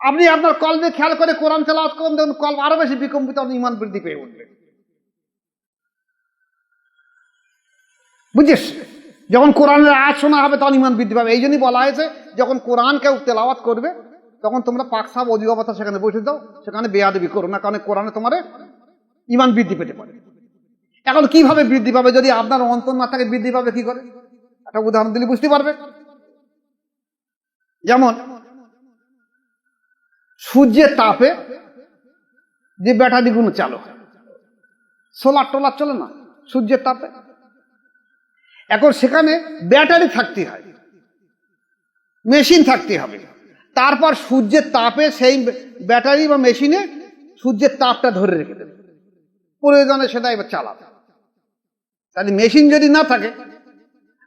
আপনি আপনার কলবে খেয়াল করে কোরআন তেলাওয়াত করুন, দেখুন কল আরও বেশি বিকম্পিত, আপনি ইমান বৃদ্ধি পেয়ে উঠবে বুঝিস যখন কোরআনের আয়াত শোনা হবে, তখন ইমান বৃদ্ধি পাবে। এই জন্যই বলা হয়েছে, যখন কোরআন কেউ তেলাওয়াত করবে, তখন তোমরা পাকসাব অধিবক্তা সেখানে বসে দাও সেখানে বেয়াদবি করো না, কারণ কোরআনে তোমার ইমান বৃদ্ধি পেতে পারে। এখন কীভাবে বৃদ্ধি পাবে? যদি আপনার অন্তর না থাকে, বৃদ্ধি পাবে কি করে? একটা উদাহরণ দিলে বুঝতে পারবে। যেমন সূর্যের তাপে যে ব্যাটারিগুলো চালু হয় সোলার টোলার চলে না সূর্যের তাপে? এখন সেখানে ব্যাটারি থাকতে হয় মেশিন থাকতে হবে। তারপর সূর্যের তাপে সেই ব্যাটারি বা মেশিনে সূর্যের তাপটা ধরে রেখে দেবে। প্রয়োজনে সেটা এবার চালাবে। তাহলে মেশিন যদি না থাকে,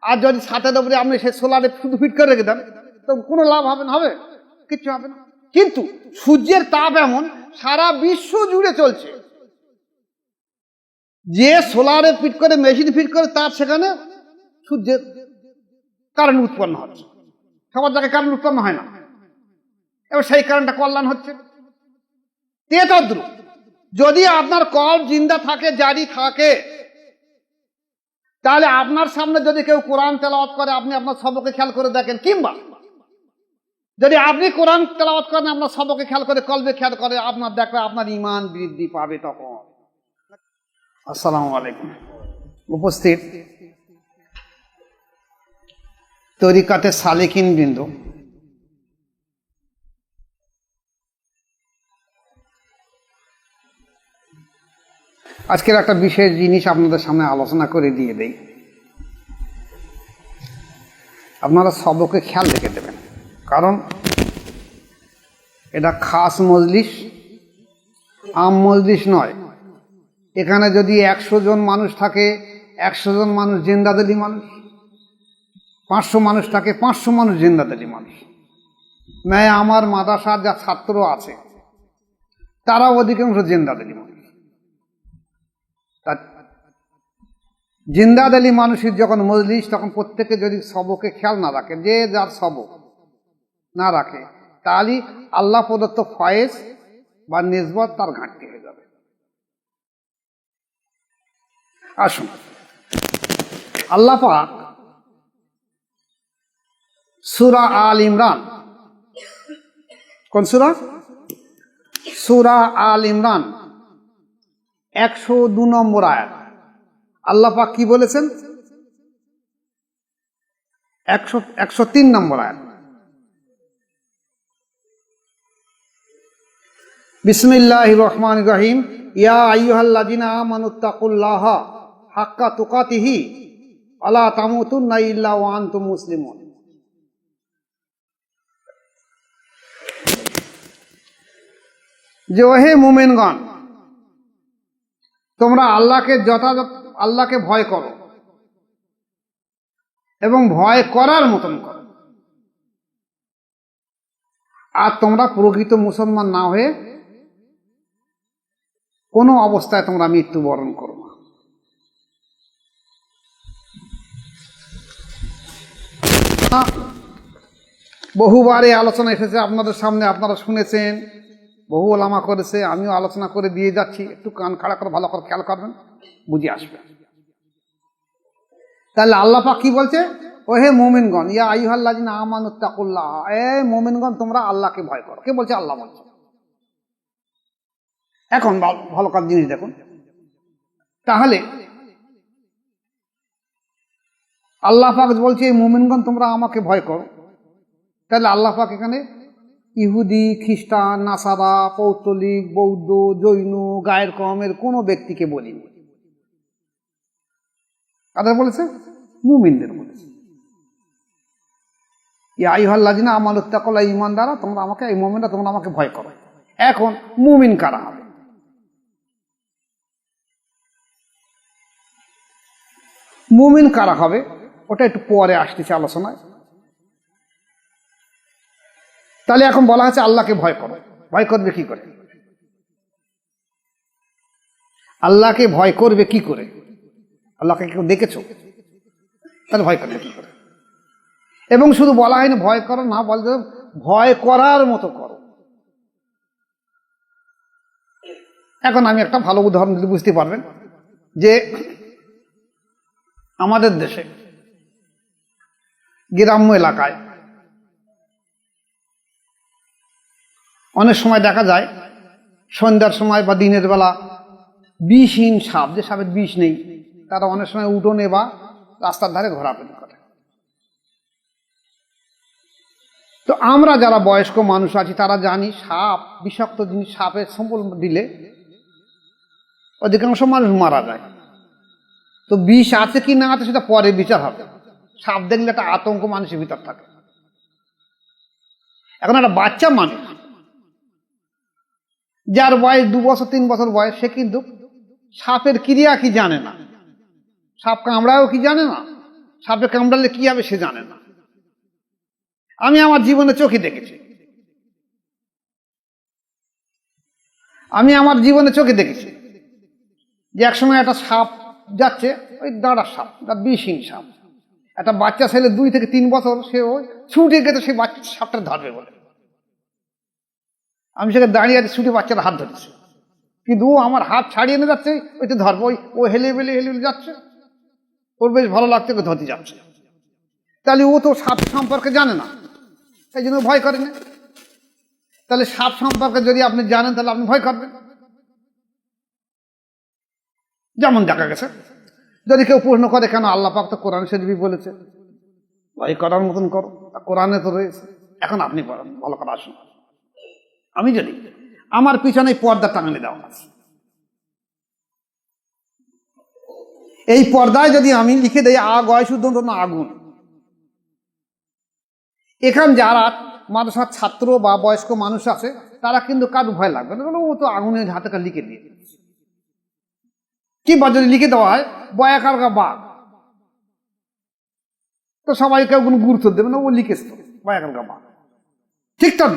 আর যদি ছাতের উপরে আপনি সেই সোলারে শুধু ফিট করে রেখে দেন তো কোনো লাভ হবে না, হবে? কিচ্ছু হবে না। কিন্তু সূর্যের তাপ এমন, সারা বিশ্ব জুড়ে চলছে। যে সোলারে ফিট করে, মেশিন ফিট করে, তার সেখানে সূর্যের কারেন্ট উৎপন্ন হচ্ছে। সবার জায়গায় কারেন্ট উৎপন্ন হয় না। এবার সেই কারেন্টটা কল্যাণ হচ্ছে। তেতদ্রু যদি আপনার কল জিন্দা থাকে, জারি থাকে, তাহলে আপনার সামনে যদি কেউ কোরআন তেলাওয়াত করে, আপনি আপনার সবকে খেয়াল করে দেখেন, কিংবা যদি আপনি কোরআন তেলাওয়াত করেন, আপনার সবকে খেয়াল করে, কলবে খেয়াল করে, আপনার দেখবে আপনার ইমান বৃদ্ধি পাবে তখন। আসসালামু আলাইকুম। উপস্থিত। তরিকাতে সালেকিন বিন্দু। আজকের একটা বিশেষ জিনিস আপনাদের সামনে আলোচনা করে দিয়ে দেই। আপনারা সবকে খেয়াল রেখে দেবেন। কারণ এটা খাস মজলিস, আম মজলিস নয়। এখানে যদি একশো জন মানুষ থাকে, একশো জন মানুষ জিন্দাদালি মানুষ, পাঁচশো মানুষ থাকে, পাঁচশো মানুষ জিন্দাদালি মানুষ। ন্যায় আমার মাদাসার যা ছাত্র আছে তারা অধিকাংশ জিন্দাদালি মানুষ। জিন্দাদ মানুষের যখন মজলিস, তখন প্রত্যেকে যদি সবকে খেয়াল না রাখে, যে যার সবক না রাখে তাহলে আল্লাহ প্রদত্ত ফয়েজ বা নিসবত তার ঘাটতি হয়ে যাবে। আসুন। আল্লাহ পাক সুরা আল ইমরান। কোন সুরা? সুরা আল ইমরান। একশো দু নম্বর আয়াত। আল্লাহ পাক কি বলেছেন? একশো একশো তিন নম্বর আয়াত। বিসমিল্লাহ রহমান রহিম ইয়া আইয়ুহাল্লাযিনা আমানুত্তাকুল্লাহ হাক্কা তুকাতিহি, আলা তামুতুন্না ইল্লা ওয়া আনতুম মুসলিমুন। যে ওহে মুমিনগণ, তোমরা আল্লাহকে যথাযথ, আল্লাহকে ভয় করো এবং ভয় করার মতন করো। আর তোমরা প্রকৃত মুসলমান না হয়ে কোনো অবস্থায় তোমরা মৃত্যুবরণ করো না। বহুবারে আলোচনা এসেছে, আপনাদের সামনে আপনারা শুনেছেন, বহু ওলামা করেছে, আমিও আলোচনা করে দিয়ে যাচ্ছি, একটু কান খাড়া করে, ভালো করে খেয়াল করবেন, বুঝে আসবে। তাহলে আল্লাহ পাক কি বলছে? ও হে মোমিনগণ, ইয়া আইহাল্লাজিন আমানুত্তাকুল্লাহ এ মোমিনগণ, তোমরা আল্লাহকে ভয় করো। কে বলছে? আল্লাহ বলছে। এখন ভালো- কাজ জিনিস দেখুন। তাহলে, আল্লাহ পাক বলছে, এই মোমিনগণ, তোমরা আমাকে ভয় করো। তাহলে আল্লাহ পাক এখানে ইহুদি, খ্রিস্টান, নাসারা, পৌত্তলিক, বৌদ্ধ, জৈন, গায়ের কমের কোনো ব্যক্তিকে বলিনি। কাদের বলেছে? মুমিনদের বলেছে। আইহাল্লাজিনা আমার উত্তাকলা ইমান দ্বারা তোমরা আমাকে, এই মোমিনরা তোমরা আমাকে ভয় করো। এখন মুমিন কারা হবে? মুমিন কারা হবে? ওটা একটু পরে আসতেছে আলোচনায়। তাহলে এখন বলা হচ্ছে আল্লাহকে ভয় করো। ভয় করবে কি করে? আল্লাহকে ভয় করবে কি করে? আল্লাহকে কেউ দেখেছ? তাহলে ভয় করবে কি করে? এবং শুধু বলা হয়নি ভয় করো, না বলতে ভয় করার মতো করো। এখন আমি একটা ভালো উদাহরণ দিতে বুঝতে পারবেন যে আমাদের দেশে, গ্রাম্য এলাকায়। অনেক সময় দেখা যায়, সন্ধ্যার সময় বা দিনের বেলা বিষহীন সাপ, যে সাপের বিষ নেই, তারা অনেক সময় উঠোনে বা রাস্তার ধারে ঘোরাফেরি করে। তো আমরা যারা বয়স্ক মানুষ আছি, তারা জানি সাপ, বিষাক্ত জিনিস সাপের সম্বল দিলে অধিকাংশ মানুষ মারা যায়। তো বিষ আছে কি না আছে সেটা পরে বিচার হবে। সাপ দেখলে একটা আতঙ্ক মানুষের ভিতর থাকে। এখন একটা বাচ্চা মানুষ, যার বয়স দু বছর, তিন বছর বয়স, সে কিন্তু সাপের ক্রিয়া কি জানে না? সাপ কামড়াও কি জানে না? সাপে কামড়ালে কি হবে সে জানে না। আমি আমার জীবনে চোখে দেখেছি। আমি আমার জীবনে চোখে দেখেছি যে একসময় একটা সাপ যাচ্ছে ওই দাঁড়ার সাপ তার বিষহীন সাপ। একটা বাচ্চা ছেলে দুই থেকে তিন বছর, সে ওই ছুটে গেছে, সেই বাচ্চা সাপটা ধরবে বলে। আমি সেখানে দাঁড়িয়ে আছে, ছুটে বাচ্চার হাত ধরেছি। কিন্তু ও আমার হাত ছাড়িয়ে নিয়ে যাচ্ছে, ওই তো ধরবো, ওই ও হেলে বেলে হেলে বেলে যাচ্ছে। ওর বেশ ভালো লাগছে, ওকে ধরতে যাচ্ছে। তাহলে ও তো সাপ সম্পর্কে জানে না তাই জন্য ভয় করে না। তাহলে সাপ সম্পর্কে যদি আপনি জানেন, তাহলে আপনি ভয় করবেন। যেমন দেখা গেছে। যদি কেউ প্রশ্ন করে, কেন আল্লাহ পাক তো কোরআন শরীফই বলেছে? ভয় করার মতন করো। কোরআনে তো রয়েছে। এখন আপনি করেন ভালো করে আসুন। আমি যদি আমার পিছনে পর্দা টাঙানি দেওয়া আছে, এই পর্দায় যদি আমি লিখে দেই, আগ হয় শুদ্ধ আগুন? এখান যারা মাদ্রাসার ছাত্র বা বয়স্ক মানুষ আছে, তারা কিন্তু কারও ভয় লাগবে না। ও তো আগুনের হাতে লিখে দিয়ে। কি যদি লিখে দেওয়া হয় বয়াকার গা বাঘ। তো সবাই কেউ কোনো গুরুত্ব দেবে না, ও লিখেছে তো বয়াকার গা বাঘ। ঠিক তার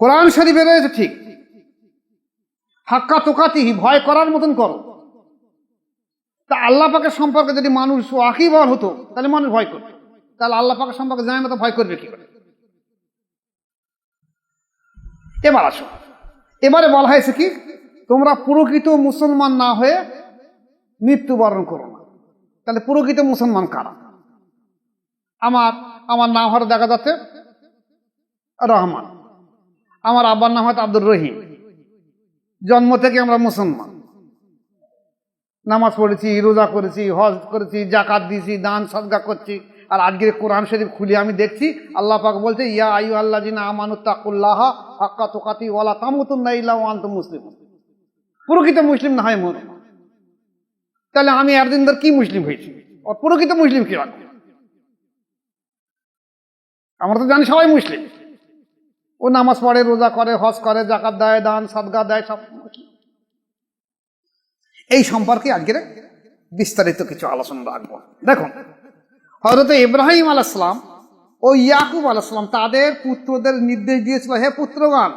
কোরআন শরীফে রয়েছে ঠিক। হাক্কা তোকাতিহি ভয় করার মতন করো। তা আল্লাহ পাকের সম্পর্কে যদি মানুষ ওয়াকিবল হতো, তাহলে মানুষ ভয় করতো। তাহলে আল্লাহ পাকের সম্পর্কে জানে না, তো ভয় করবে কি করে? এবার আসো। এবারে বলা হয়েছে কি তোমরা প্রকৃত মুসলমান না হয়ে মৃত্যুবরণ করো না। তাহলে প্রকৃত মুসলমান কারা? আমার আমার নাম হয়তো দেখা যাচ্ছে রহমান। আমার আব্বার নাম হয়তো আব্দুর রহিম। জন্ম থেকে আমরা মুসলমান। নামাজ পড়েছি, রোজা করেছি, হজ করেছি, জাকাত দিয়েছি, দান সদগা করছি। আর আজকের কোরআন শরীফ খুলে আমি দেখছি, আল্লাহ পাক বলছে, ইয়া আয়ু আল্লাহ জিনা আমানুত্তাকুল্লাহ হাক্কা তোকাতি ওয়ালা তামুতুন্না ইল্লা ওয়া আনতুম মুসলিম প্রকৃত মুসলিম না হয় মন। তাহলে আমি একদিন ধর কি মুসলিম হয়েছি? প্রকৃত মুসলিম কি আমরা তো জানি সবাই মুসলিম। ও নামাজ পড়ে, রোজা করে, হজ করে, জাকাত দেয়, দান, সদগা দেয়, সব এই সম্পর্কে আজকের বিস্তারিত কিছু আলোচনা রাখব। দেখুন হজরত ইব্রাহিম আলাইসালাম ও ইয়াকুব আলাইসালাম তাদের পুত্রদের নির্দেশ দিয়েছিল, হে পুত্রগণ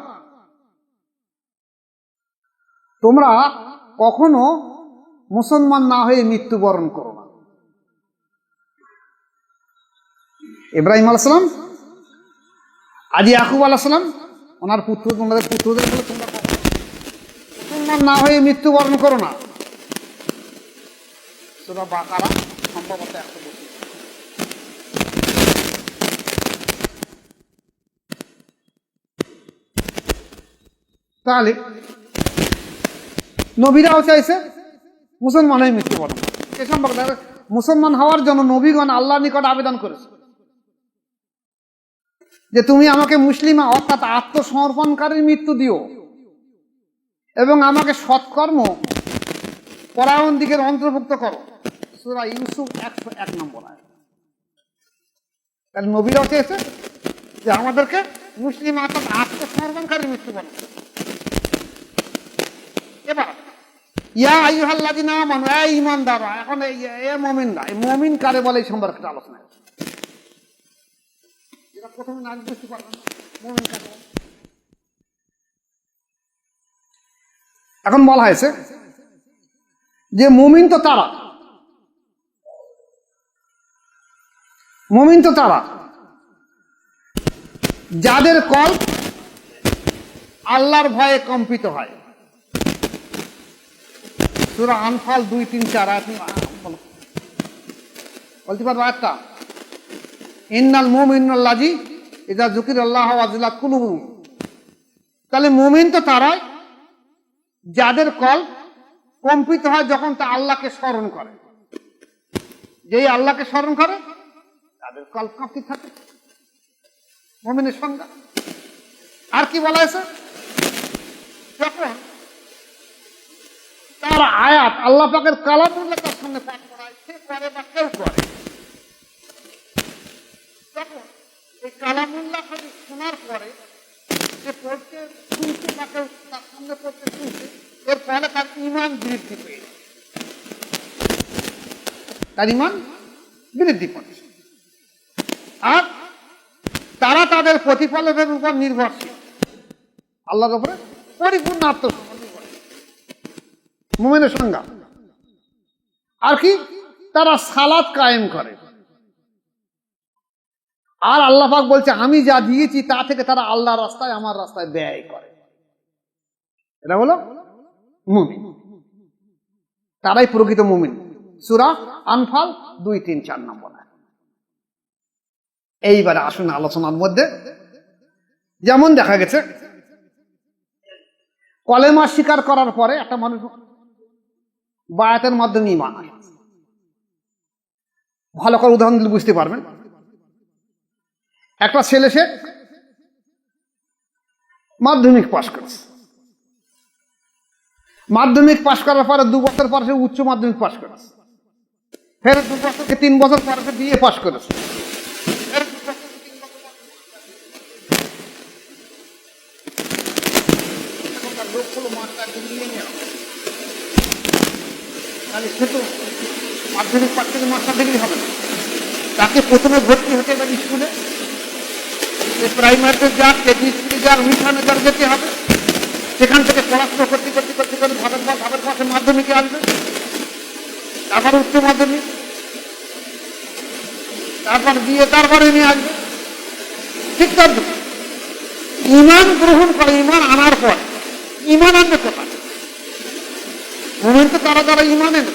তোমরা কখনো মুসলমান না হয়ে মৃত্যুবরণ করো না। ইব্রাহিম আলাইসালাম আজ ইয়াকুব আলাইসালাম ওনার পুত্র তোমাদের পুত্রদের বলে তোমরা মুসলমান না হয়ে মৃত্যুবরণ করো না। তাহলে নবীরাও চাইছে মুসলমান হয়ে মৃত্যুবরণ এ সম্পর্কে মুসলমান হওয়ার জন্য নবীগণ আল্লাহ নিকট আবেদন করেছে। যে তুমি আমাকে মুসলিমা, অর্থাৎ আত্মসমর্পণকারীর মৃত্যু দিও। এবং আমাকে সৎকর্ম পরায়ণ দিকের অন্তর্ভুক্ত করো। সুরা ইউসুফ একশো এক নম্বর আয় তাহলে নবীরাও চেয়েছে যে আমাদেরকে মুসলিম, অর্থাৎ আত্মসমর্পণকারী মৃত্যু করো এবার ইয়া আইহাল্লাদিনা মানু এ ইমানদাররা এখন এ মমিনরা, এই মমিন কারে বলে এই সম্পর্কে একটা আলোচনা এটা প্রথমে না বুঝতে পারলাম না। মুমিন এখন বলা হয়েছে যে মুমিন তো তারা। মুমিন তো তারা। যাদের কল আল্লাহর ভয়ে কম্পিত হয়। সুরা আনফাল দুই তিন চার বলতে পারব আয়াতটা? ইন্নাল ইদা জুকির আল্লাহ তাহলে মুমিন তো তারাই, যাদের কল কম্পিত হয় যখন তা আল্লাহকে স্মরণ করে। যেই আল্লাহকে স্মরণ করে, তাদের কল কাঁপতে থাকে। মুমিনের সংজ্ঞা। আর কি বলা হয়েছে? যখন তার আয়াত আল্লাহ পাকের কালামুল্লাহ তার সামনে পাঠ সে করে বা কেউ করে এই কালামুল্লাহ খালি শোনার পরে সে পড়তে কেউ তার সামনে পড়তে শুনতে এর ফলে তার ইমান বৃদ্ধি পেয়ে তার ইমান বৃদ্ধি আর তারা তাদের প্রতিফলনের উপর নির্ভরশীল। আল্লাহর উপরে পরিপূর্ণ করে মোমেনের সংজ্ঞা। আর কি? তারা সালাদ কায়েম করে। আর আল্লাহ পাক বলছে, আমি যা দিয়েছি তা থেকে তারা আল্লাহর রাস্তায়, আমার রাস্তায় ব্যয় করে। এটা হলো মুমিন। তারাই প্রকৃত মুমিন। সুরা আনফাল দুই, তিন, চার নম্বর এইবারে আসুন আলোচনার মধ্যে। যেমন দেখা গেছে, কলেমা স্বীকার করার পরে একটা মানুষ বায়াতের মাধ্যমে ইমান। ভালো করে উদাহরণ দিলে বুঝতে পারবেন। একটা ছেলে, সে মাধ্যমিক পাশ করেছে। মাধ্যমিক পাশ করার পরে দু বছর পর সে উচ্চ মাধ্যমিক পাশ করেছে। ফের দু বছর তিন বছর পরে সে বিয়ে পাশ করেছে। লোক ডিগ্রি নিয়ে নেওয়া। তাহলে সে তো মাধ্যমিক পাশ থেকে মাস্টার ডিগ্রি হবে না। তাকে প্রথমে ভর্তি হতে হবে স্কুলে। সে প্রাইমারিতে যাক কেজি স্কুলে যাক, মিশনে যাক, যেতে হবে। সেখান থেকে পড়াশোনা করতে করতে করতে করতে ভাবের পর ভাবের পাশে মাধ্যমিকে আসবে। তারপর উচ্চ মাধ্যমিক। তারপর বিয়ে তারপরে নিয়ে আসবে। ঠিক তার ইমান গ্রহণ করে, ইমান আনার পর, ইমান আনবে কোথায়? মোমেন তো তারা তারা ইমান এনে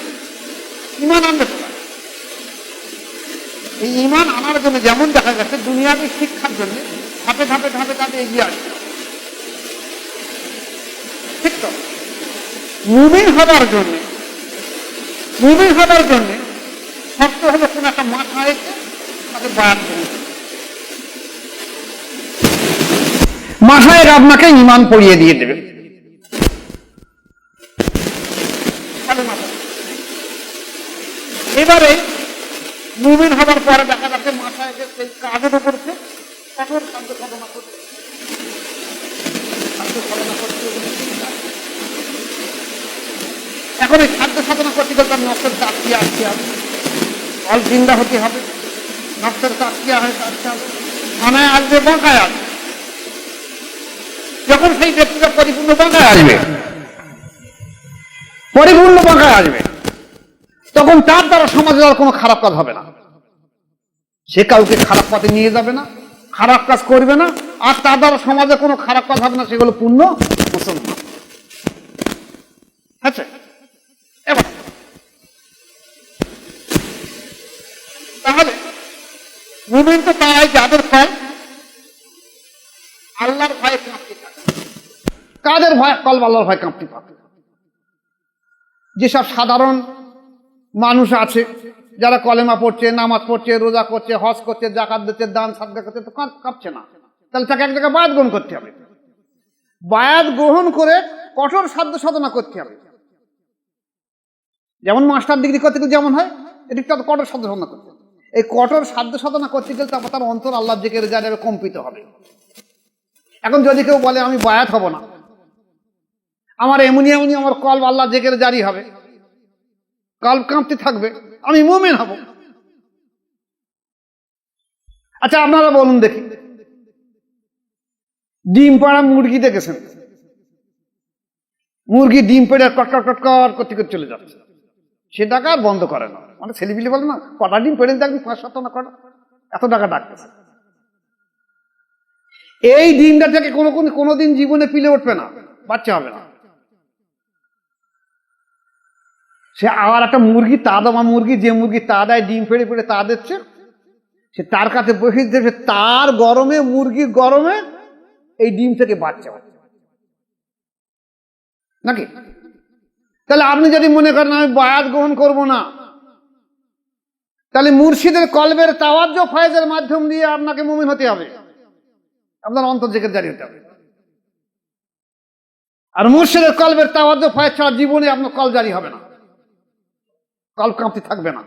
ইমান আনবে এই ইমান আনার জন্য যেমন দেখা গেছে দুনিয়াকে শিক্ষার জন্য ধাপে ধাপে ধাপে ধাপে এগিয়ে আসবে ঠিক তো? হবার জন্য হবার জন্য শর্ত কোন একটা মাথা এসে তাকে করতে মাথায় আপনাকে ইমান পড়িয়ে দিয়ে দেবে। এবারে মুমিন হবার পরে দেখা যাচ্ছে মাথায় যে সেই কাজের উপর কঠোর খাদ্য সাধনা করছে। এখন এই খাদ্য সাধনা করতে গেলে তার নষ্টের তাকিয়ে আসতে হবে অল জিন্দা হতে হবে। নষ্টের তাকিয়া হয়ে আসতে হবে থানায় আসবে, বাঁকায় আসবে। যখন সেই ব্যক্তিটা পরিপূর্ণ বাঁকায় আসবে, পরিপূর্ণ বাঁকায় আসবে তখন তার দ্বারা সমাজের আর কোনো খারাপ কাজ হবে না। সে কাউকে খারাপ পথে নিয়ে যাবে না, খারাপ কাজ করবে না, আর তার দ্বারা সমাজে কোনো খারাপ কাজ হবে না, সেগুলো পূর্ণ মুসলমান। আচ্ছা তাহলে মুমিন তো তাই যাদের ফল আল্লাহর ভয়ে কাঁপতে কাদের ভয়? কল আল্লাহর ভয় কাঁপতে থাকে। যেসব সাধারণ মানুষ আছে, যারা কলেমা পড়ছে, নামাজ পড়ছে, রোজা করছে, হজ করছে, জাকাত দিচ্ছে, দান সাদগা করছে, তো কাঁপছে না। তাহলে তাকে এক জায়গায় বায়াত গ্রহণ করতে হবে। বায়াত গ্রহণ করে কঠোর সাধ্য সাধনা করতে হবে। যেমন মাস্টার ডিগ্রি করতে গেলে যেমন হয় এটি তার কঠোর সাধ্য সাধনা করতে হবে। এই কঠোর সাধ্য সাধনা করতে গেলে তারপর তার অন্তর আল্লাহ জেকের যা যাবে কম্পিত হবে। এখন যদি কেউ বলে, আমি বায়াত হব না। আমার এমনি এমনি আমার কল আল্লাহ জেকের জারি হবে। কাল কাঁপতে থাকবে, আমি মোমেন হব। আচ্ছা আপনারা বলুন দেখি। ডিম পাড়া মুরগি দেখেছেন? মুরগি ডিম পেড়ে কটকট কটকট করতে করতে চলে যাচ্ছে। সে টাকা আর বন্ধ করে না। মানে ছেলেপিলে বলে না, কটা ডিম পেড়ে দেখবি পাঁচ সাত না কটা। এত টাকা ডাকতেছে। এই ডিমটা থেকে কোনো কোনো কোনোদিন জীবনে পিলে উঠবে না, বাচ্চা হবে না। সে আবার একটা মুরগি, তা দেওয়া মুরগি, যে মুরগি তা দেয়, ডিম ফেড়ে ফেড়ে তা দিচ্ছে, সে তার কাছে বসে দিচ্ছে তার গরমে মুরগি গরমে এই ডিম থেকে বাচ্চা হচ্ছে নাকি? তাহলে আপনি যদি মনে করেন, আমি বায়াত গ্রহণ করব না, তাহলে মুর্শিদের কলবের তাওয়াজ্য ফয়েজের মাধ্যম দিয়ে আপনাকে মুমিন হতে হবে। আপনার অন্তর জেগে জারি হতে হবে। আর মুর্শিদের কলবের তাওয়াজ্য ফয়েজ ছাড়া জীবনে আপনার কল জারি হবে না। কল কাঁপতে থাকবে না।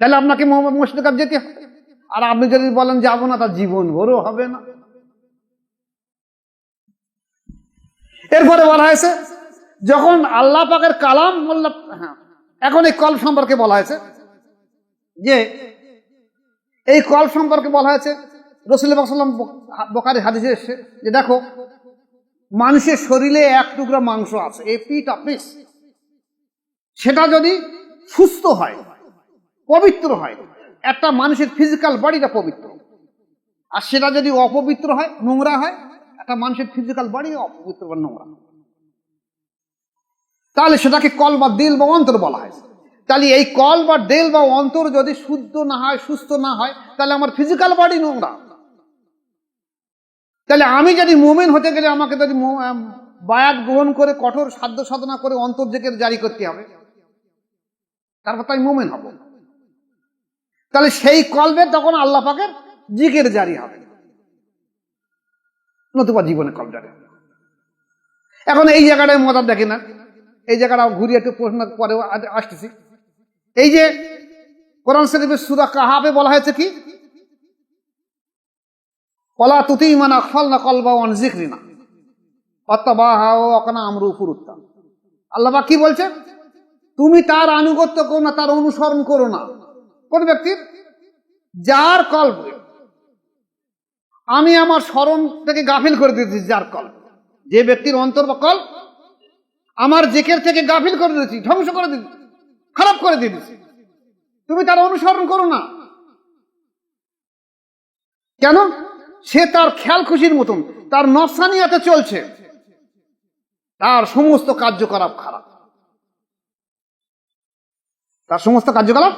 তাহলে আপনাকে মুর্শিদের কাছে যেতে হবে। আর আপনি যদি বলেন যাব না, তার জীবন ভরও হবে না। এরপরে বলা হয়েছে, যখন আল্লাহ পাকের কালাম মোল্লা হ্যাঁ এখন এই কল সম্পর্কে বলা হয়েছে, যে এই কল সম্পর্কে বলা হয়েছে, রসুল সাল্লাম বোকারি হাদিসে এসছে যে দেখো, মানুষের শরীরে এক টুকরা মাংস আছে এই পিট পিস সেটা যদি সুস্থ হয়, পবিত্র হয়, একটা মানুষের ফিজিক্যাল বডিটা পবিত্র। আর সেটা যদি অপবিত্র হয়, নোংরা হয়, একটা মানুষের ফিজিক্যাল বডি অপবিত্র বা নোংরা। তাহলে সেটাকে কল বা দিল বা অন্তর বলা হয়। তাহলে এই কল বা দেল বা অন্তর যদি শুদ্ধ না হয়, সুস্থ না হয়, তাহলে আমার ফিজিক্যাল বডি নোংরা। তাহলে আমি যদি মোমেন হতে গেলে আমাকে যদি বায়াত গ্রহণ করে কঠোর সাধ্য সাধনা করে অন্তর জেকে জারি করতে হবে। তারপর তাই মোমেন হব। তাহলে সেই কলবে তখন আল্লাহ পাকের জিকের জারি হবে। নতুবা জীবনে কল জারি। এখন এই জায়গাটায় মজা দেখি না। এই জায়গাটা ঘুরিয়ে একটু প্রশ্ন পরে আসতেছি। এই যে কোরআন শরীফের সুরা কাহাবে বলা হয়েছে কি? কলা তুতি মানে ফল না কল বা অনজিক্রি না অত্যাবাহাও অকনা আমরু ফুরুত্তাম আল্লাহ কি বলছে? তুমি তার আনুগত্য করো না, তার অনুসরণ করো না। কোন ব্যক্তির? যার কল্প। আমি আমার স্মরণ থেকে গাফিল করে দিয়েছি যার কল্প। যে ব্যক্তির অন্তর বা আমার জেকের থেকে গাফিল করে দিয়েছি, ধ্বংস করে দিয়েছি, খারাপ করে দিয়েছি। তুমি তার অনুসরণ করো না। কেন? সে তার খেয়াল খুশির মতন, তার নফসানিয়াতে চলছে। তার সমস্ত কার্যকলাপ খারাপ। তার সমস্ত কার্যকলাপ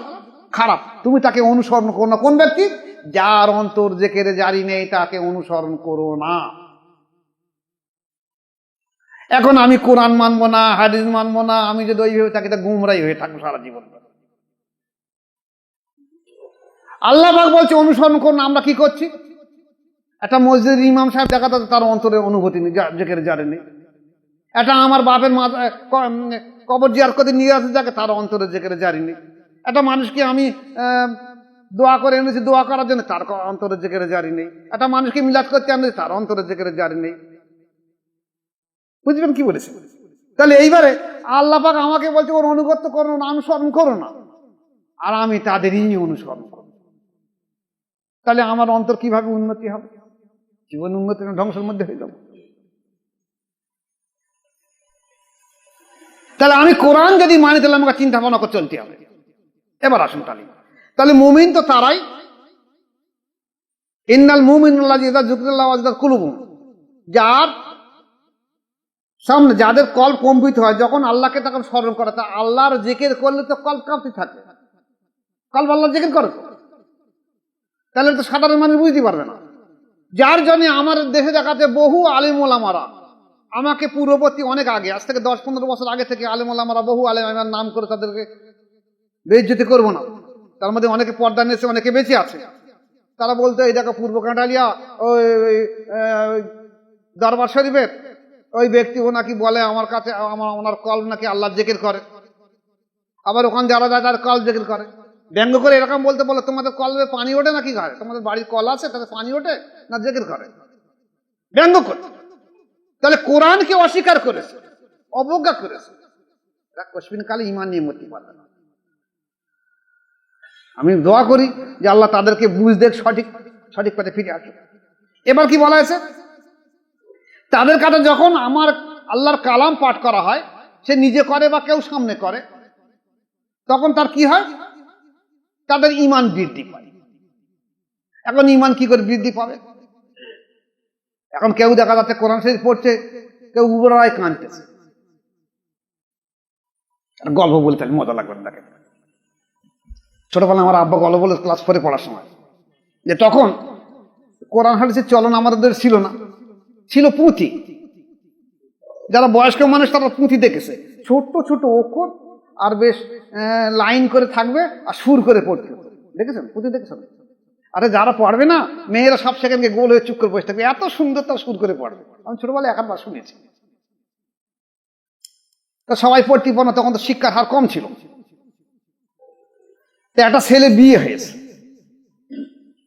খারাপ। তুমি তাকে অনুসরণ করো না। কোন ব্যক্তি? যার অন্তর জেকেরে জারি নেই তাকে অনুসরণ করো না। এখন আমি কোরআন মানবো না হাদিস মানবো না আমি যদি ওইভাবে থাকি তা গুমরাই হয়ে থাকব সারা জীবন। আল্লাহ পাক বলছে অনুসরণ করুন আমরা কি করছি? একটা মসজিদের ইমাম সাহেব দেখা তার অন্তরে অনুভূতি নেই যা- যেখানে জানে নেই। একটা আমার বাপের মা ক- উম, কবর জিয়ার করতে নিয়ে আসে যাকে, তার অন্তরে যেখানে জারি নেই। একটা মানুষকে আমি দোয়া করে এনেছি, দোয়া করার জন্য তার অন্তরে যেখানে জারি নেই। একটা মানুষকে মিলাদ করতে এনেছি তার অন্তরে যেখানে জারি নেই। বুঝবেন কি বলেছে? তাহলে এইবারে আল্লাহ পাক আমাকে বলছে, ওর অনুগত্য করো না, অনুসরণ করো না। আর আমি তাদেরই অনুসরণ করব। তাহলে আমার অন্তর কীভাবে উন্নতি হবে? জীবন উন্নতি ধ্বংসের মধ্যে হয়ে যাব তাহলে আমি কোরআন যদি মানি, তাহলে আমাকে চিন্তা ভাবনা করে চলতে হবে। এবার আসুন তাহলে। তাহলে মুমিন তো তারাই। আজদার কুলুবুম যার সামনে যাদের কল কম্পিত হয়, যখন আল্লাহকে তখন স্মরণ করে, তা আল্লাহর জেকের করলে তো কল কাঁপতে থাকে। কল আল্লাহ জেকের করে তাহলে তো সাধারণ মানুষ বুঝতে পারবে না। যার জন্য আমার দেশে দেখাতে বহু আলিম ওলামারা আমাকে পূর্ববর্তী অনেক আগে, আজ থেকে দশ পনেরো বছর আগে থেকে আলিম ওলামারা বহু আলেম আমার নাম করে তাদেরকে বেজ্জতি করব না। তার মধ্যে অনেকে পর্দা নিয়েছে, অনেকে বেঁচে আছে। তারা বলতো, এই দেখো পূর্ব কাঁটালিয়া ওই দরবার শরীফের ওই ব্যক্তি ও নাকি বলে আমার কাছে, আমার, ওনার কল নাকি আল্লাহ জেকের করে। আবার ওখানে যারা যায়, তার কল জেকের করে। ব্যঙ্গ করে এরকম বলতে, বলে তোমাদের কলে পানি ওঠে নাকি ঘরে তোমাদের বাড়ির কল আছে, তাতে পানি ওঠে না জেকের করে? ব্যঙ্গ করে। তাহলে কোরআনকে অস্বীকার করেছে, অবজ্ঞা করেছে। কালে ইমান নিয়ে মরতে পারবে আমি দোয়া করি যে আল্লাহ তাদেরকে বুঝ দেখ সঠিক সঠিক পথে ফিরে আসুক। এবার কি বলা হয়েছে? তাদের কাছে যখন আমার আল্লাহর কালাম পাঠ করা হয়, সে নিজে করে বা কেউ সামনে করে, তখন তার কি হয়? তাদের ইমান বৃদ্ধি পায়। এখন ইমান কি করে বৃদ্ধি পাবে? এখন কেউ দেখা যাচ্ছে কোরআন শরীফ পড়ছে, কেউ উবরায় কাঁদতেছে। একটা গল্প বলতে মজা লাগবে দেখেন ছোটবেলা আমার আব্বা গল্প বলে ক্লাস ফোরে পড়ার সময়, যে তখন কোরআন হাদিসের চলন আমাদের ছিল না, ছিল পুঁথি। যারা বয়স্ক মানুষ তারা পুঁথি দেখেছে। ছোট্ট ছোট অক্ষর আর বেশ লাইন করে থাকবে আর সুর করে পড়তে দেখেছেন? পুঁথি দেখেছেন? আরে যারা পড়বে না, মেয়েরা সব সেখানে গোল হয়ে চুপ করে বসে থাকবে। এত সুন্দর তারা সুর করে পড়বে। আমি ছোটবেলায় একবার শুনেছি। তা সবাই পড়তে পারে তখন তো শিক্ষার হার কম ছিল। একটা ছেলে বিয়ে হয়েছে।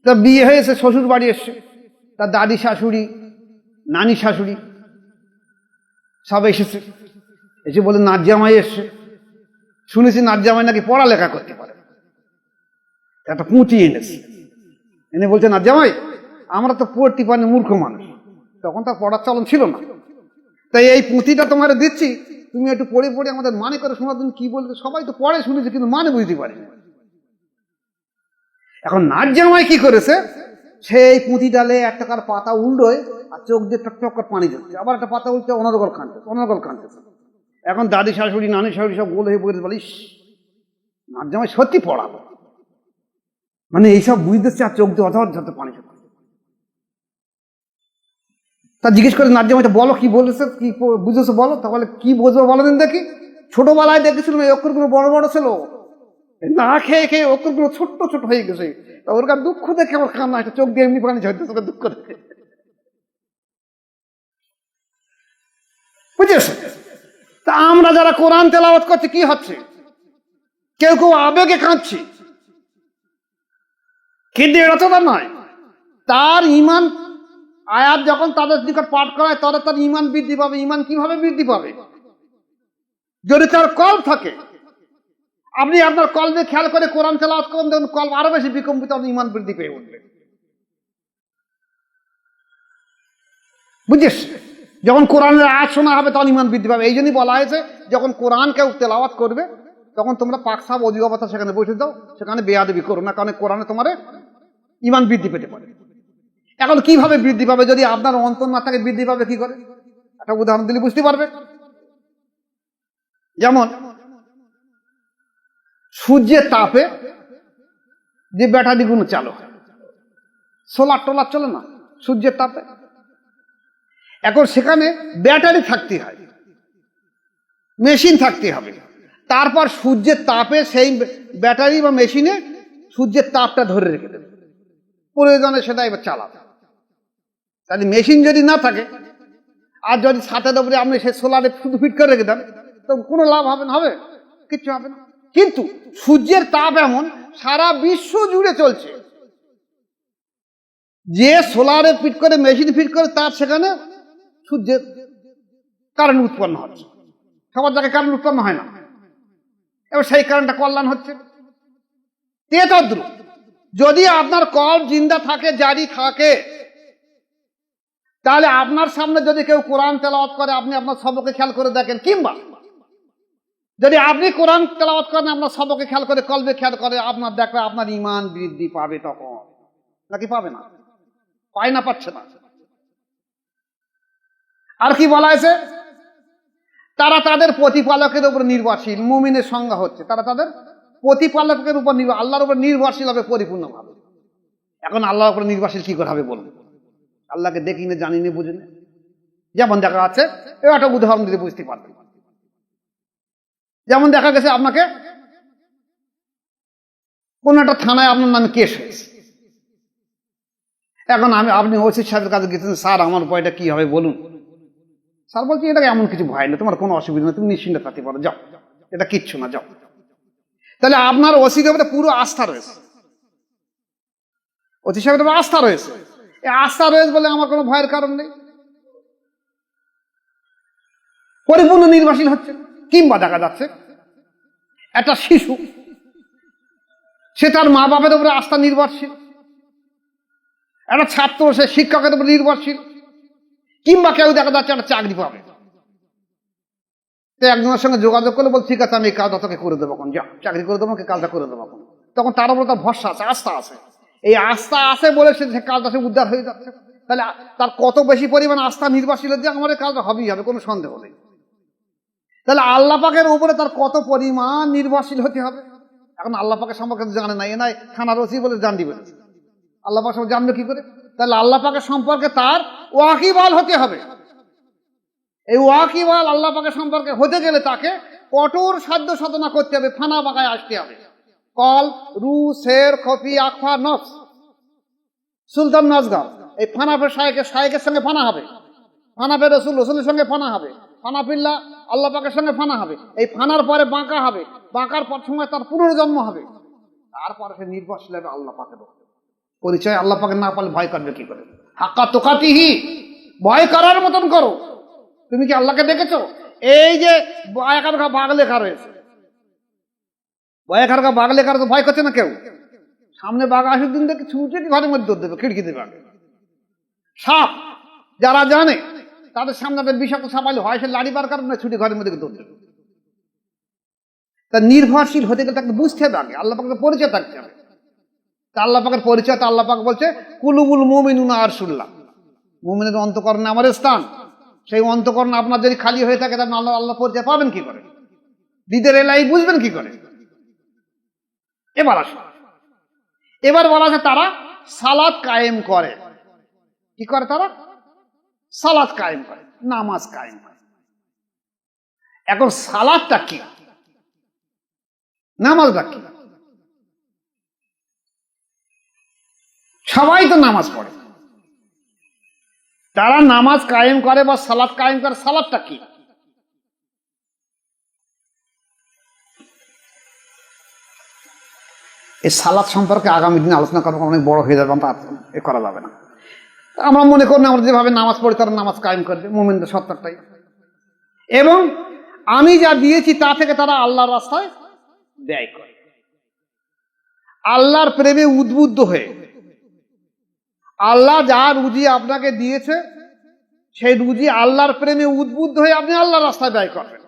তা বিয়ে হয়েছে, শ্বশুর বাড়ি এসছে। তার দাদি শাশুড়ি, নানি শাশুড়ি সব এসেছে। এসে বলে নাচ জামাই এসছে। শুনেছি নাচ জামাই নাকি পড়ালেখা করতে পারে। একটা পুঁতি এনেছে। এনে বলছে নাচ জামাই, আমরা তো পড়তে পারি মূর্খ মানুষ। তখন তার পড়ার চলন ছিল না। তাই এই পুঁথিটা তোমার দিচ্ছি। তুমি একটু পড়ে পড়ে আমাদের মানে করে শোনার জন্য কি বলবে সবাই তো পড়ে শুনেছে, কিন্তু মানে বুঝতে পারি না এখন নাট জামাই কি করেছে? সেই পুঁথি ডালে এক টাকার পাতা উল্টোয় আর চোখ দিয়ে টক টক করে পানি যাচ্ছে আবার একটা পাতা উল্টে অনর্গল কাঁদতেছে অনর্গল কাঁদতেছে এখন দাদি শাশুড়ি, নানি শাশুড়ি সব গোল হয়ে পড়েছে বলিস নাট জামাই সত্যি পড়াবো। মানে এইসব বুঝতেছে আর চোখ দিয়ে অধর ঝরতে পানি যাচ্ছে তা জিজ্ঞেস করে নাচ জামাইটা বলো কি বলেছে, কি বুঝেছ বলো? তাহলে কি বুঝব বলো দিন দেখি। ছোটবেলায় দেখেছিলাম, এই অক্ষরগুলো বড় বড় ছিল। না খেয়ে খেয়ে অক্ষরগুলো ছোট্ট ছোট হয়ে গেছে। তা ওর কাছে দুঃখ দেখে আমার কান্না একটা চোখ দিয়ে এমনি পানি ঝরতেছে ওর দুঃখ দেখে। বুঝেছ? তা আমরা যারা কোরআন তেলাওয়াত করছি, কি হচ্ছে? কেউ কেউ আবেগে কাঁদছি। কিন্তু এটা তো নয়। তার ইমান, আয়াত যখন তাদের নিকট পাঠ করায় তাদের তার ইমান বৃদ্ধি পাবে। ইমান কীভাবে বৃদ্ধি পাবে? যদি তার কল থাকে, আপনি আপনার কলবে খেয়াল করে কোরআন তেলাওয়াত করুন, দেখুন কল আরও বেশি বিকম্পিত, আপনি ইমান বৃদ্ধি পেয়ে উঠবে বুঝিস? যখন কোরআনের আয়াত শোনা হবে, তখন ইমান বৃদ্ধি পাবে। এই জন্যই বলা হয়েছে, যখন কোরআন কেউ তেলাওয়াত করবে, তখন তোমরা পাকসাব অধিগবতা সেখানে বসে দাও সেখানে বেয়াদবি করো না, কারণ কোরআনে তোমার ইমান বৃদ্ধি পেতে পারে। এখন কীভাবে বৃদ্ধি পাবে? যদি আপনার অন্তর না থাকে, বৃদ্ধি পাবে কি করে? একটা উদাহরণ দিলে বুঝতে পারবে। যেমন, সূর্যের তাপে যে ব্যাটারিগুলো চালু সোলার টোলার চলে না সূর্যের তাপে? এখন সেখানে ব্যাটারি থাকতে হয়, মেশিন থাকতে হবে। তারপর সূর্যের তাপে সেই ব্যাটারি বা মেশিনে সূর্যের তাপটা ধরে রেখে দেবে। প্রয়োজনে সেটা এবার চালাবে। তাহলে মেশিন যদি না থাকে, আর যদি ছাতের উপরে আপনি সে সোলারে শুধু ফিট করে রেখে দেন, তো কোনো লাভ হবে না, হবে? কিচ্ছু হবে না। কিন্তু সূর্যের তাপ এমন, সারা বিশ্ব জুড়ে চলছে। যে সোলারে ফিট করে মেশিন ফিট করে তার সেখানে সূর্যের কারেন্ট উৎপন্ন হচ্ছে। সবার জায়গায় কারেন্ট উৎপন্ন হয় না। এবার সেই কারেন্টটা কল্যাণ হচ্ছে। তেতদ্রু যদি আপনার কল জিন্দা থাকে, জারি থাকে, তাহলে আপনার সামনে যদি কেউ কোরআন তেলাওয়াত করে, আপনি আপনার সবকে খেয়াল করে দেখেন, কিংবা যদি আপনি কোরআন তেলাওয়াত করেন, আপনার সবকে খেয়াল করে, কলবে খেয়াল করে, আপনার দেখবে আপনার ইমান বৃদ্ধি পাবে তখন। নাকি পাবে না? পায় না, পাচ্ছে না। আর কি বলা হয়েছে? তারা তাদের প্রতিপালকের উপর নির্ভরশীল, মুমিনের সংজ্ঞা হচ্ছে, তারা তাদের প্রতিপালকের উপর নির্ভর, আল্লাহর উপর নির্ভরশীল হবে পরিপূর্ণভাবে। এখন আল্লাহর উপর নির্ভরশীল কি করে হবে বলুন? আল্লাহকে দেখি না, জানি না, বুঝি না। যেমন দেখা যাচ্ছে, এ একটা উদাহরণ দিতে বুঝতে পারবেন যেমন দেখা গেছে আপনাকে, কোন একটা থানায় আপনার নামে কেস হয়েছে। এখন আমি, আপনি ওসি সাহেবের কাছে গেছেন, স্যার, আমার উপায়টা কি হবে বলুন? স্যার বলছি এটা এমন কিছু ভয় না তোমার কোনো অসুবিধা নেই, তুমি নিশ্চিন্তে থাকতে পারো, যাও। এটা কিচ্ছু না, যাও। তাহলে আপনার ওসির উপরে পুরো আস্থা রয়েছে। ওসি সাহেবের আস্থা রয়েছে। এই আস্থা রয়েছে বলে আমার কোনো ভয়ের কারণ নেই। পরিপূর্ণ নির্বাসীন হচ্ছে, কিংবা দেখা যাচ্ছে একটা শিশু, সে তার মা বাপের উপরে আস্থা নির্ভরশীল, একটা ছাত্র সে শিক্ষকের উপর নির্ভরশীল, কিংবা কেউ দেখা যাচ্ছে একটা চাকরি পাবে। তো একজনের সঙ্গে যোগাযোগ করলে বল, ঠিক আছে, আমি এই কাজটা তোকে করে দেবো এখন, যা, চাকরি করে দেবো কাজটা করে দেবো এখন। তখন তার উপর তার ভরসা আছে, আস্থা আছে। এই আস্থা আছে বলে সে কাজটা সে উদ্ধার হয়ে যাচ্ছে। তাহলে তার কত বেশি পরিমাণ আস্থা নির্ভরশীল যে আমার এই কাজটা হবেই হবে, কোনো সন্দেহ নেই। তাহলে আল্লাহ পাকের উপরে তার কত পরিমাণ নির্ভরশীল হতে হবে? এখন আল্লাহ পাকের সম্পর্কে জানে না এ নাই থানার ওসি বলে জান দিবে আল্লাহ সম্পর্কে জানবে কি করে? তাহলে আল্লাহ পাকের সম্পর্কে তার ওয়াকিবাল হতে হবে। এই ওয়াকিবাল আল্লাহ পাকে সম্পর্কে হতে গেলে তাকে কঠোর সাধ্য সাধনা করতে হবে, ফানা বাগায় আসতে হবে। কল, রু শের কফি আখফা, নফস। সুলতান নাজগার এই ফানাফের শায়েকের শায়েকের সঙ্গে ফানা হবে। ফানাফের রসুল, রসুলের সঙ্গে ফানা হবে। ফানাফিল্লা আল্লাহ পাকের সঙ্গে ফানা হবে। এই ফানার পরে বাঁকা হবে। বাঁকার পর সময় তার পুনর্জন্ম হবে। তারপরে সে নির্ভরশীল হবে আল্লাহ পাকের পরিচয় আল্লাহ পাকে না পারলে ভয় করবে কি করে? হাক্কা তোকাতিহি, ভয় করার মতন করো। তুমি কি আল্লাহকে দেখেছ? এই যে বয়াকার বাঘ লেখা রয়েছে। বয়াকার বাঘ লেখার তো ভয় করছে না কেউ? সামনে বাঘ আসুক দিন দেখে ছুটে ঘরের মধ্যে দেবে, খিড়কি দেবে সাপ, যারা জানে, তাদের সামনে একটা বিষাক্ত সাপাইলে হয়, সে লাড়ি বার কারণে ছুটি ঘরের মধ্যে দৌড় দেবে। তা নির্ভরশীল হতে গেলে তাকে বুঝতে হবে আগে, আল্লাহ পাকের পরিচয় থাকতে হবে। তা আল্লাহ পাকের পরিচয়, তা আল্লাহ পাক বলছে, কুলুবুল মুমিনুনা আর শুনলাম মুমিনের অন্তকরণে আমার স্থান। সেই অন্তকরণ আপনার যদি খালি হয়ে থাকে, তাহলে আল্লাহ আল্লাহ পরিচয় পাবেন কি করে? দিদের এলাই বুঝবেন কি করে? এবার আসুন। এবার বলা আছে তারা সালাদ কায়েম করে। কি করে তারা? সালাদ কায়েম করে, নামাজ কায়েম করে। এখন সালাদটা কি? নামাজটা কি? সবাই তো নামাজ পড়ে। তারা নামাজ কায়েম করে বা সালাদ কায়েম করে, সালাদটা কি? এই সালাদ সম্পর্কে আগামী দিনে আলোচনা করব অনেক বড় হয়ে যাবে তা এ করা যাবে না। আমরা মনে করি আমরা যেভাবে নামাজ পড়ি তারা নামাজ কায়েম করবে মোমেন্দ্র সত্তরটাই এবং আমি যা দিয়েছি তা থেকে তারা আল্লাহর রাস্তায় ব্যয় করে। আল্লাহর প্রেমে উদ্বুদ্ধ হয়ে আল্লাহ যা রুজি আপনাকে দিয়েছে, সেই রুজি আল্লাহর প্রেমে উদ্বুদ্ধ হয়ে আপনি আল্লাহর রাস্তায় ব্যয় করবেন।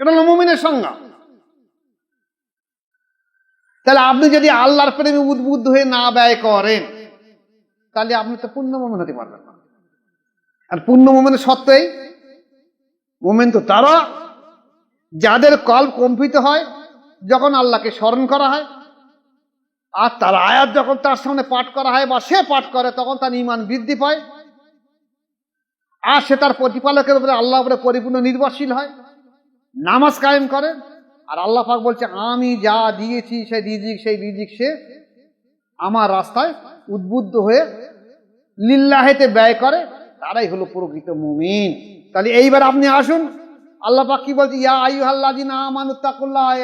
এটা হলো মুমিনের সংজ্ঞা। তাহলে আপনি যদি আল্লাহর প্রেমে উদ্বুদ্ধ হয়ে না ব্যয় করেন, তাহলে আপনি তো পূর্ণ মোমেন হতে পারবেন না। আর পূর্ণ মোমেনের সত্ত্বেই মোমেন তো তারা, যাদের কল কম্পিত হয়, যখন আল্লাহকে স্মরণ করা হয় আর তার আয়াত যখন তার সামনে পাঠ করা হয় বা সে পাঠ করে, তখন তার ইমান বৃদ্ধি পায়। আর সে তার প্রতিপালকের উপরে আল্লাহ উপরে পরিপূর্ণ নির্ভরশীল হয়। নামাজ কায়েম করে। আর আল্লাহ পাক বলছে, আমি যা দিয়েছি, সেই রিজিক সেই রিজিক সে আমার রাস্তায় উদ্বুদ্ধ হয়ে লিল্লাহেতে ব্যয় করে। তারাই হলো প্রকৃত মুমিন। তাহলে এইবার আপনি আসুন। আল্লাহ পাক কি বলছে, ইয়া আয়ু আল্লাহ জিনা আমানুত্তাকুল্লাহ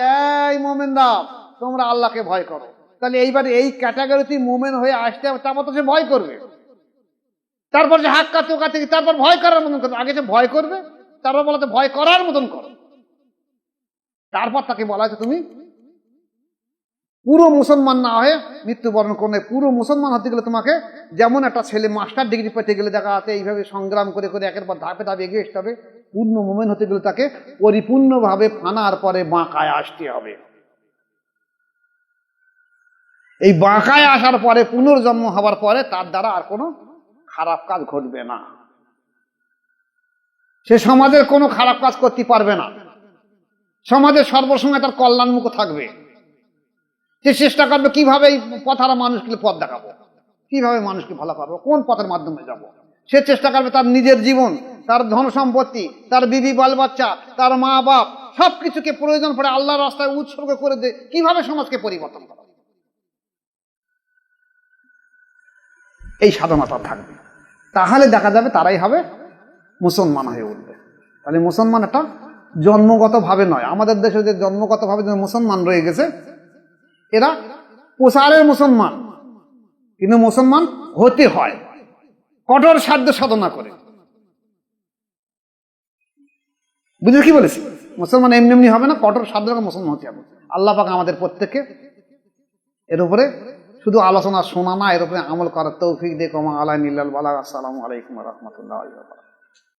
এই মোমেনরা, তোমরা আল্লাহকে ভয় করো। তাহলে এইবার এই ক্যাটাগরিতে মোমেন হয়ে আসতে হবে, তারপর তো সে ভয় করবে। তারপর যে হাক্কা তোকা থেকে, তারপর ভয় করার মতন করবে। আগে সে ভয় করবে, তারপর বলা ভয় করার মতন করো। তারপর তাকে বলা হয়েছে, তুমি পুরো মুসলমান না হয়ে মৃত্যুবরণ করলে পুরো মুসলমান হতে গেলে তোমাকে যেমন একটা ছেলে মাস্টার ডিগ্রি পেতে গেলে দেখা আছে এইভাবে সংগ্রাম করে করে একের পর ধাপে ধাপে এগিয়ে আসতে হবে। পূর্ণ মোমেন হতে গেলে তাকে পরিপূর্ণভাবে ফানার পরে বাঁকায় আসতে হবে। এই বাঁকায় আসার পরে, পুনর্জন্ম হওয়ার পরে তার দ্বারা আর কোনো খারাপ কাজ ঘটবে না। সে সমাজের কোনো খারাপ কাজ করতে পারবে না। সমাজের সর্বসময় তার কল্যাণমুখ থাকবে। সে চেষ্টা করবে কীভাবে এই পথারা মানুষকে পথ দেখাবো, কীভাবে মানুষকে ভালো করব, কোন পথের মাধ্যমে যাব। সে চেষ্টা করবে তার নিজের জীবন, তার ধন সম্পত্তি, তার বিবি বাল বাচ্চা তার মা বাপ সব কিছুকে প্রয়োজন পড়ে আল্লাহর রাস্তায় উৎসর্গ করে দে, কীভাবে সমাজকে পরিবর্তন করা। এই সাধনা তার থাকবে। তাহলে দেখা যাবে তারাই হবে মুসলমান হয়ে উঠবে। তাহলে মুসলমান একটা জন্মগতভাবে নয়। আমাদের দেশে যে জন্মগতভাবে যে মুসলমান রয়ে গেছে, এরা প্রচারের মুসলমান। কিন্তু মুসলমান হতে হয়, কঠোর সাধ্য সাধনা করে। বুঝলি কি বলেছি? মুসলমান এমনি এমনি হবে না, কঠোর সাধ্য মুসলমান হতে হবে। আল্লাহ পাক আমাদের প্রত্যেককে এর উপরে শুধু আলোচনা শোনা না, এরকম আমল করার তৌফিক কমা আলাই নিল্লাল বালা আসসালামু আলাইকুম রহমতুল্লাহ